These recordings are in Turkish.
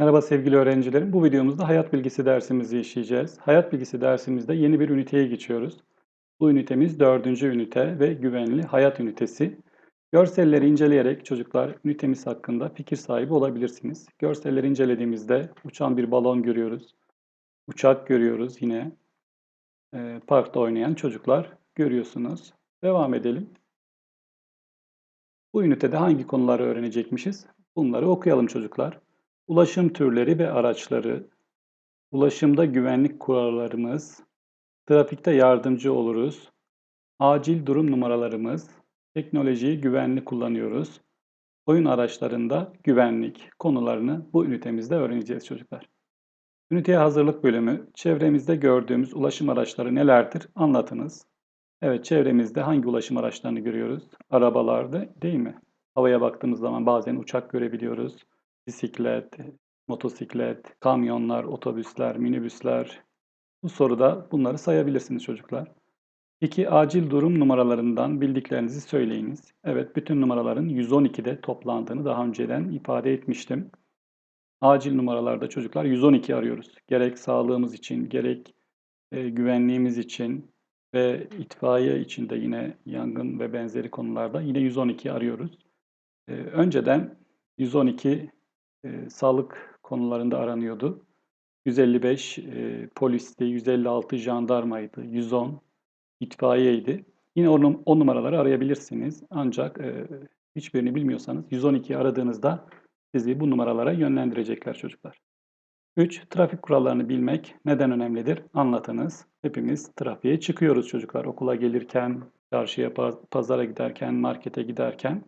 Merhaba sevgili öğrencilerim. Bu videomuzda hayat bilgisi dersimizi işleyeceğiz. Hayat bilgisi dersimizde yeni bir üniteye geçiyoruz. Bu ünitemiz dördüncü ünite ve güvenli hayat ünitesi. Görselleri inceleyerek çocuklar ünitemiz hakkında fikir sahibi olabilirsiniz. Görselleri incelediğimizde uçan bir balon görüyoruz. Uçak görüyoruz yine. E, parkta oynayan çocuklar görüyorsunuz. Devam edelim. Bu ünitede hangi konuları öğrenecekmişiz? Bunları okuyalım çocuklar. Ulaşım türleri ve araçları, ulaşımda güvenlik kurallarımız, trafikte yardımcı oluruz, acil durum numaralarımız, teknolojiyi güvenli kullanıyoruz, oyun araçlarında güvenlik konularını bu ünitemizde öğreneceğiz çocuklar. Üniteye hazırlık bölümü, çevremizde gördüğümüz ulaşım araçları nelerdir anlatınız. Evet, çevremizde hangi ulaşım araçlarını görüyoruz? Arabalarda değil mi? Havaya baktığımız zaman bazen uçak görebiliyoruz bisiklet, motosiklet, kamyonlar, otobüsler, minibüsler. Bu soruda bunları sayabilirsiniz çocuklar. İki acil durum numaralarından bildiklerinizi söyleyiniz. Evet, bütün numaraların 112'de toplandığını daha önceden ifade etmiştim. Acil numaralarda çocuklar 112 arıyoruz. Gerek sağlığımız için, gerek e, güvenliğimiz için ve itfaiye için de yine yangın ve benzeri konularda yine 112 arıyoruz. E, önceden 112 e, sağlık konularında aranıyordu. 155 e, polisti, 156 jandarmaydı, 110 itfaiyeydi. Yine o, o numaraları arayabilirsiniz. Ancak e, hiçbirini bilmiyorsanız 112'yi aradığınızda sizi bu numaralara yönlendirecekler çocuklar. 3. Trafik kurallarını bilmek neden önemlidir? Anlatınız. Hepimiz trafiğe çıkıyoruz çocuklar. Okula gelirken, çarşıya, pazara giderken, markete giderken.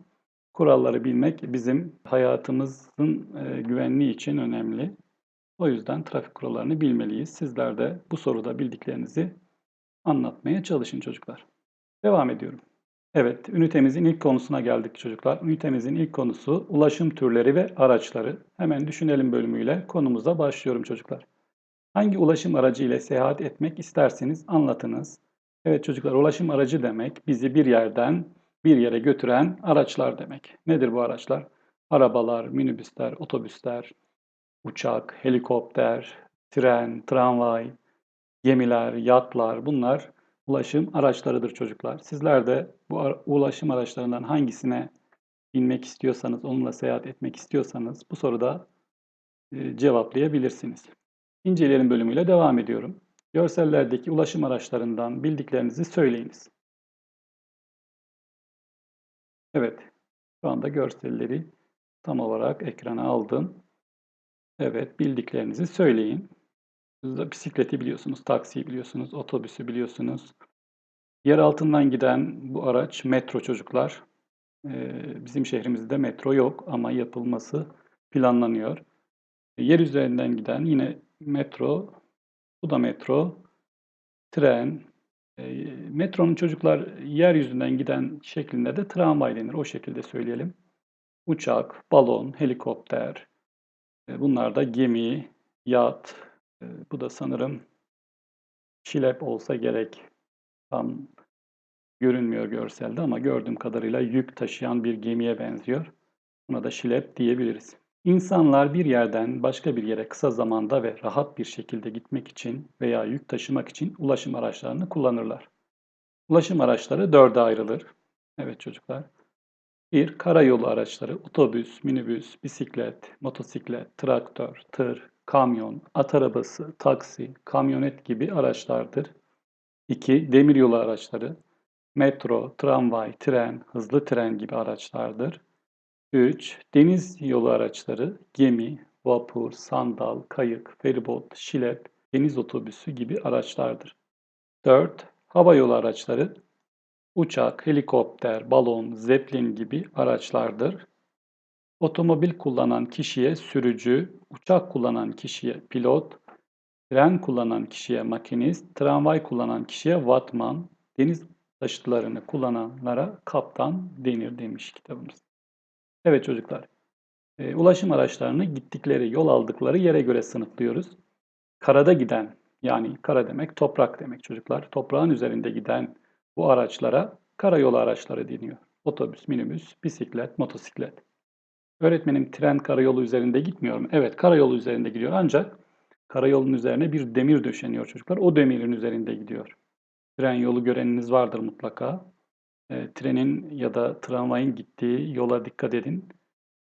Kuralları bilmek bizim hayatımızın e, güvenliği için önemli. O yüzden trafik kurallarını bilmeliyiz. Sizler de bu soruda bildiklerinizi anlatmaya çalışın çocuklar. Devam ediyorum. Evet, ünitemizin ilk konusuna geldik çocuklar. Ünitemizin ilk konusu ulaşım türleri ve araçları. Hemen düşünelim bölümüyle konumuza başlıyorum çocuklar. Hangi ulaşım aracı ile seyahat etmek isterseniz anlatınız. Evet çocuklar, ulaşım aracı demek bizi bir yerden bir yere götüren araçlar demek. Nedir bu araçlar? Arabalar, minibüsler, otobüsler, uçak, helikopter, tren, tramvay, gemiler, yatlar bunlar ulaşım araçlarıdır çocuklar. Sizler de bu ulaşım araçlarından hangisine binmek istiyorsanız, onunla seyahat etmek istiyorsanız bu soruda e, cevaplayabilirsiniz. İnceleyelim bölümüyle devam ediyorum. Görsellerdeki ulaşım araçlarından bildiklerinizi söyleyiniz. Evet, şu anda görselleri tam olarak ekrana aldım. Evet, bildiklerinizi söyleyin. Siz bisikleti biliyorsunuz, taksiyi biliyorsunuz, otobüsü biliyorsunuz. Yer altından giden bu araç metro çocuklar. Ee, bizim şehrimizde metro yok ama yapılması planlanıyor. Yer üzerinden giden yine metro, bu da metro, tren, metronun çocuklar yeryüzünden giden şeklinde de tramvay denir. O şekilde söyleyelim. Uçak, balon, helikopter, e, bunlar da gemi, yat, e, bu da sanırım şilep olsa gerek. Tam görünmüyor görselde ama gördüğüm kadarıyla yük taşıyan bir gemiye benziyor. Buna da şilep diyebiliriz. İnsanlar bir yerden başka bir yere kısa zamanda ve rahat bir şekilde gitmek için veya yük taşımak için ulaşım araçlarını kullanırlar. Ulaşım araçları dörde ayrılır. Evet çocuklar. Bir, karayolu araçları, otobüs, minibüs, bisiklet, motosiklet, traktör, tır, kamyon, at arabası, taksi, kamyonet gibi araçlardır. İki, demiryolu araçları, metro, tramvay, tren, hızlı tren gibi araçlardır. 3. Deniz yolu araçları, gemi, vapur, sandal, kayık, feribot, şilep, deniz otobüsü gibi araçlardır. 4. Hava yolu araçları, uçak, helikopter, balon, zeplin gibi araçlardır. Otomobil kullanan kişiye sürücü, uçak kullanan kişiye pilot, tren kullanan kişiye makinist, tramvay kullanan kişiye vatman, deniz taşıtlarını kullananlara kaptan denir demiş kitabımız. Evet çocuklar, e, ulaşım araçlarını gittikleri, yol aldıkları yere göre sınıflıyoruz. Karada giden, yani kara demek toprak demek çocuklar. Toprağın üzerinde giden bu araçlara karayolu araçları deniyor. Otobüs, minibüs, bisiklet, motosiklet. Öğretmenim tren karayolu üzerinde gitmiyor mu? Evet, karayolu üzerinde gidiyor ancak karayolunun üzerine bir demir döşeniyor çocuklar. O demirin üzerinde gidiyor. Tren yolu göreniniz vardır mutlaka. E, trenin ya da tramvayın gittiği yola dikkat edin.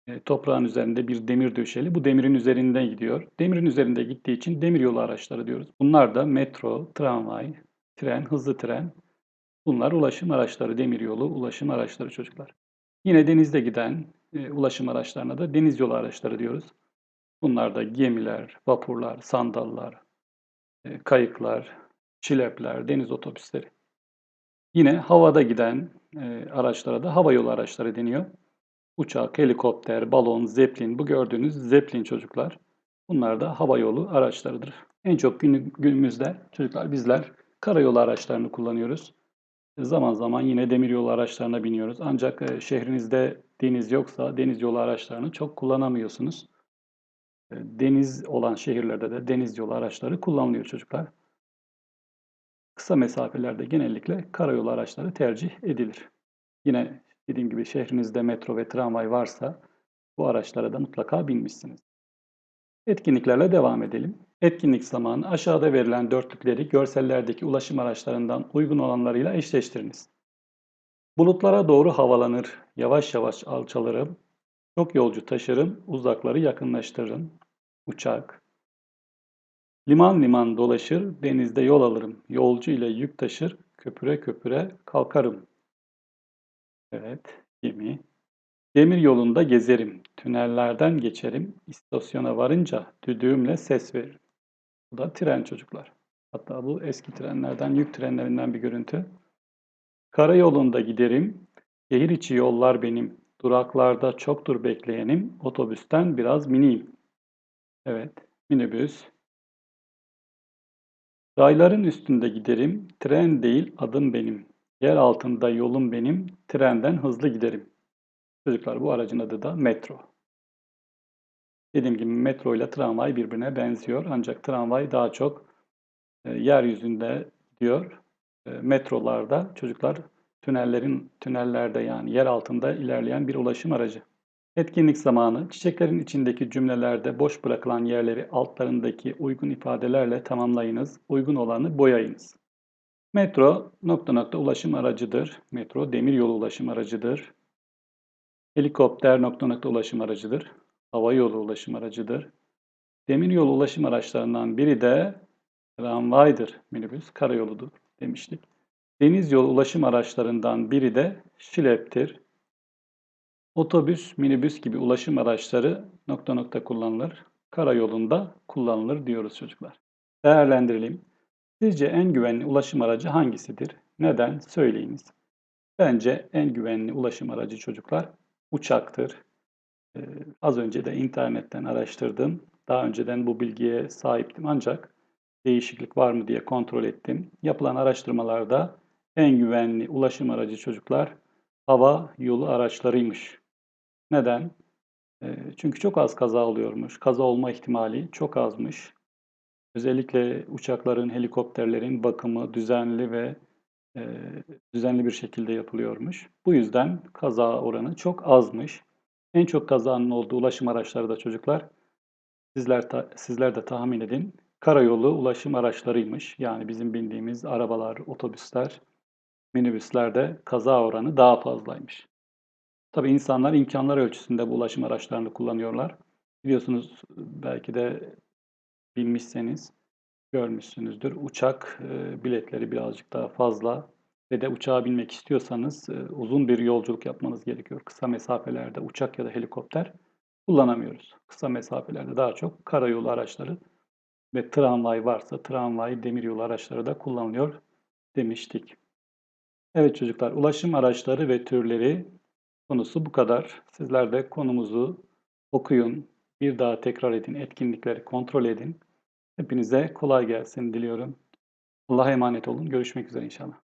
E, toprağın üzerinde bir demir döşeli. Bu demirin üzerinde gidiyor. Demirin üzerinde gittiği için demir yolu araçları diyoruz. Bunlar da metro, tramvay, tren, hızlı tren. Bunlar ulaşım araçları, demir yolu ulaşım araçları çocuklar. Yine denizde giden e, ulaşım araçlarına da deniz yolu araçları diyoruz. Bunlar da gemiler, vapurlar, sandallar, e, kayıklar, çilepler, deniz otobüsleri. Yine havada giden e, araçlara da hava yolu araçları deniyor. Uçak, helikopter, balon, zeplin, bu gördüğünüz zeplin çocuklar. Bunlar da hava yolu araçlarıdır. En çok günümüzde çocuklar bizler karayolu araçlarını kullanıyoruz. Zaman zaman yine demiryolu araçlarına biniyoruz. Ancak e, şehrinizde deniz yoksa deniz yolu araçlarını çok kullanamıyorsunuz. E, deniz olan şehirlerde de deniz yolu araçları kullanılıyor çocuklar. Kısa mesafelerde genellikle karayolu araçları tercih edilir. Yine dediğim gibi şehrinizde metro ve tramvay varsa bu araçlara da mutlaka binmişsiniz. Etkinliklerle devam edelim. Etkinlik zamanı aşağıda verilen dörtlükleri görsellerdeki ulaşım araçlarından uygun olanlarıyla eşleştiriniz. Bulutlara doğru havalanır, yavaş yavaş alçalırım, çok yolcu taşırım, uzakları yakınlaştırırım. Uçak. Liman liman dolaşır, denizde yol alırım, yolcu ile yük taşır, köpüre köpüre kalkarım. Evet, gemi. Demir yolunda gezerim, tünellerden geçerim, istasyona varınca düdüğümle ses veririm. Bu da tren çocuklar. Hatta bu eski trenlerden, yük trenlerinden bir görüntü. Karayolunda giderim, şehir içi yollar benim, duraklarda çoktur bekleyenim, otobüsten biraz miniyim. Evet, minibüs. Rayların üstünde giderim, tren değil adım benim. Yer altında yolum benim, trenden hızlı giderim. Çocuklar bu aracın adı da metro. Dediğim gibi metro ile tramvay birbirine benziyor. Ancak tramvay daha çok e, yeryüzünde gidiyor. E, metrolarda çocuklar tünellerin tünellerde yani yer altında ilerleyen bir ulaşım aracı. Etkinlik zamanı çiçeklerin içindeki cümlelerde boş bırakılan yerleri altlarındaki uygun ifadelerle tamamlayınız. Uygun olanı boyayınız. Metro nokta nokta ulaşım aracıdır. Metro demir yolu ulaşım aracıdır. Helikopter nokta nokta ulaşım aracıdır. Hava yolu ulaşım aracıdır. Demir yolu ulaşım araçlarından biri de tramvaydır. Minibüs karayoludur demiştik. Deniz yolu ulaşım araçlarından biri de şileptir. Otobüs, minibüs gibi ulaşım araçları nokta nokta kullanılır. Karayolunda kullanılır diyoruz çocuklar. Değerlendirelim. Sizce en güvenli ulaşım aracı hangisidir? Neden? Söyleyiniz. Bence en güvenli ulaşım aracı çocuklar uçaktır. Ee, az önce de internetten araştırdım. Daha önceden bu bilgiye sahiptim ancak değişiklik var mı diye kontrol ettim. Yapılan araştırmalarda en güvenli ulaşım aracı çocuklar hava yolu araçlarıymış. Neden? Çünkü çok az kaza oluyormuş. Kaza olma ihtimali çok azmış. Özellikle uçakların, helikopterlerin bakımı düzenli ve düzenli bir şekilde yapılıyormuş. Bu yüzden kaza oranı çok azmış. En çok kazanın olduğu ulaşım araçları da çocuklar sizler ta, sizler de tahmin edin. Karayolu ulaşım araçlarıymış. Yani bizim bindiğimiz arabalar, otobüsler, minibüslerde kaza oranı daha fazlaymış. Tabii insanlar imkanlar ölçüsünde bu ulaşım araçlarını kullanıyorlar. Biliyorsunuz belki de binmişseniz görmüşsünüzdür. Uçak e, biletleri birazcık daha fazla ve de uçağa binmek istiyorsanız e, uzun bir yolculuk yapmanız gerekiyor. Kısa mesafelerde uçak ya da helikopter kullanamıyoruz. Kısa mesafelerde daha çok karayolu araçları ve tramvay varsa tramvay, demiryolu araçları da kullanılıyor demiştik. Evet çocuklar, ulaşım araçları ve türleri konusu bu kadar. Sizler de konumuzu okuyun, bir daha tekrar edin, etkinlikleri kontrol edin. Hepinize kolay gelsin diliyorum. Allah'a emanet olun. Görüşmek üzere inşallah.